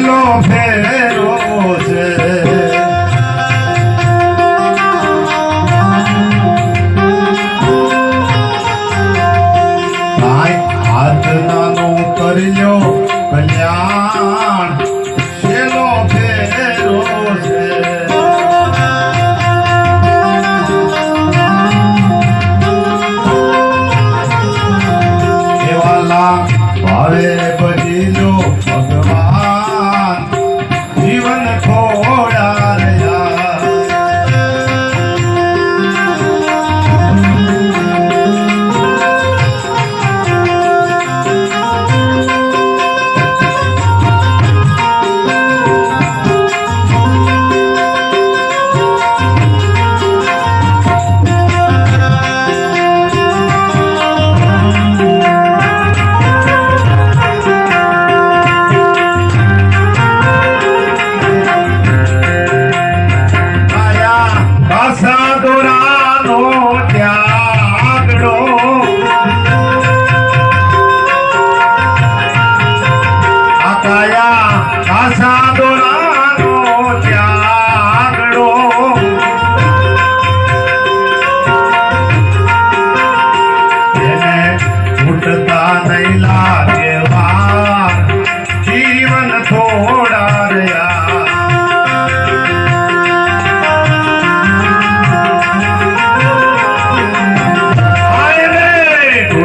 love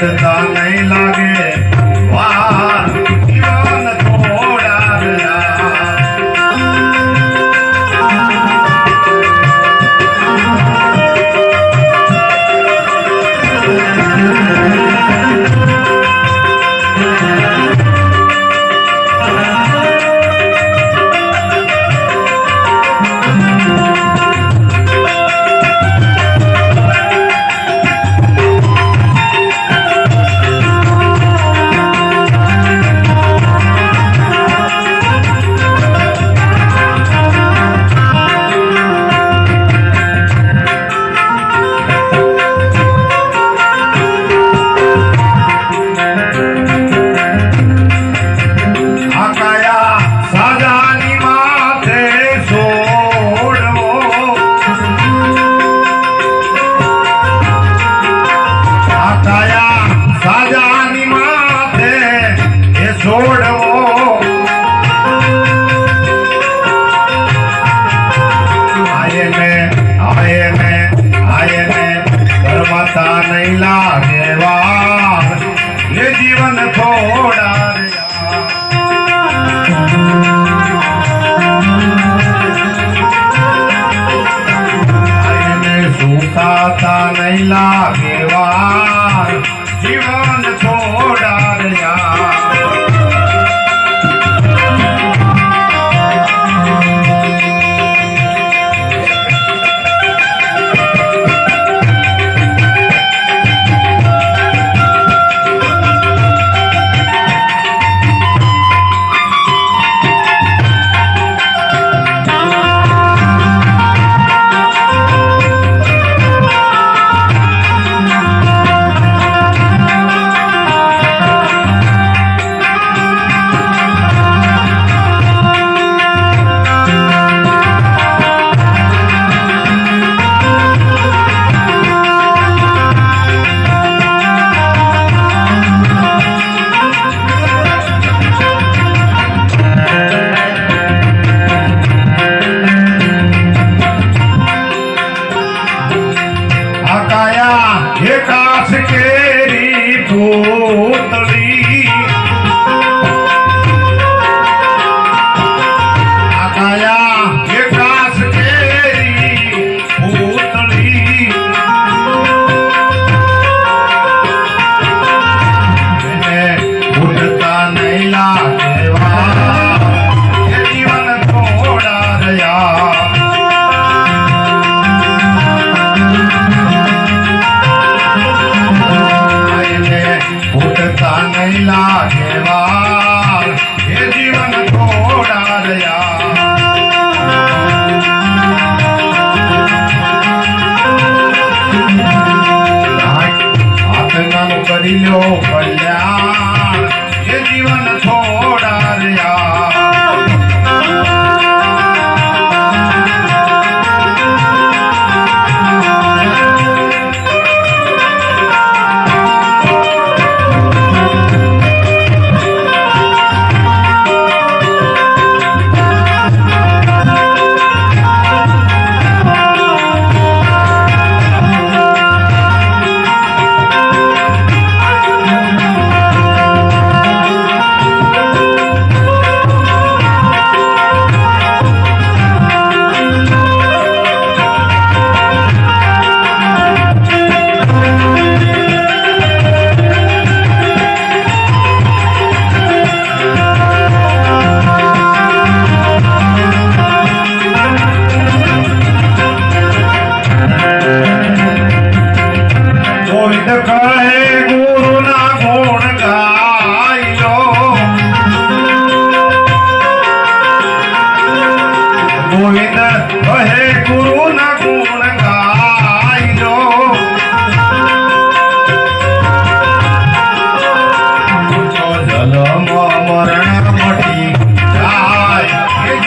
પડતા નહીં લાગે વાહ Thank you. ઘોડા સુતા નહીં લાગેવા કલ્યાણ. જીવન થોડા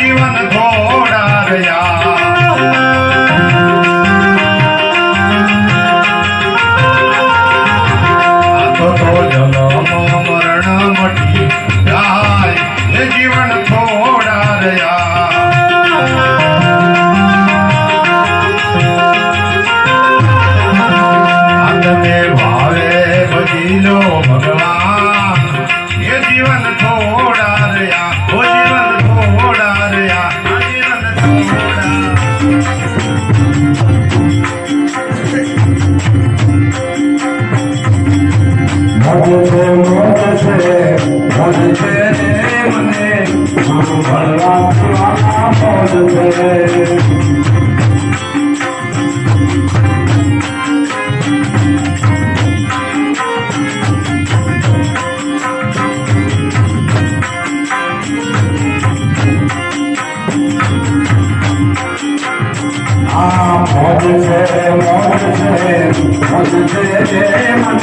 Ivana. છે મોજ છે મોજ છે રે મને ગુરુ ભણવા વાળા મોજ છે આ મોજ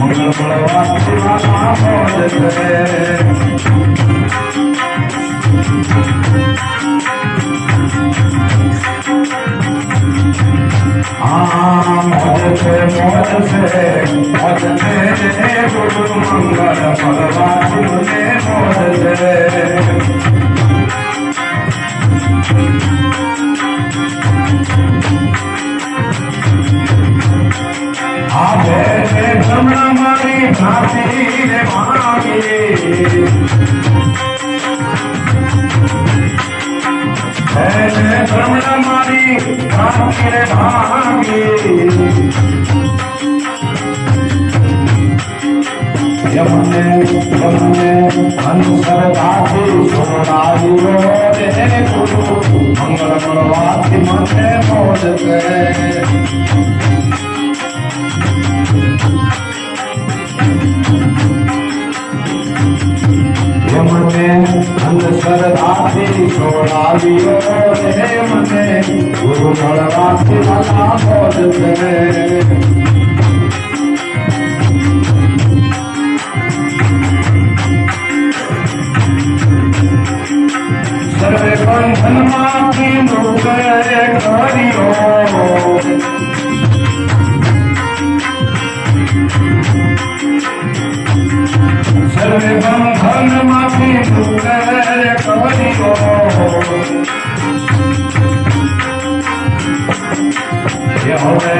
મંગળ ભણવા વાળા મોજ છે મોજ છે મોજ છે મોજ છે ગુરુ મંગળ મને મોજ છે હે જમણા મારી ભાતી રે ભાગી યમને યમને અનુસરતાથી સોનારીઓ રે ગુરુ મંગળ મળવાથી મને મોજ છે યમને અંધશ્રદ્ધાથી છોડાવ્યો રે મને ગુરુ મળવાથી મારા મોજ છે સર્વે બંધનમાંથી મુક્ત કર્યો સર્વે બંધનમાંથી મુક્ત કર્યો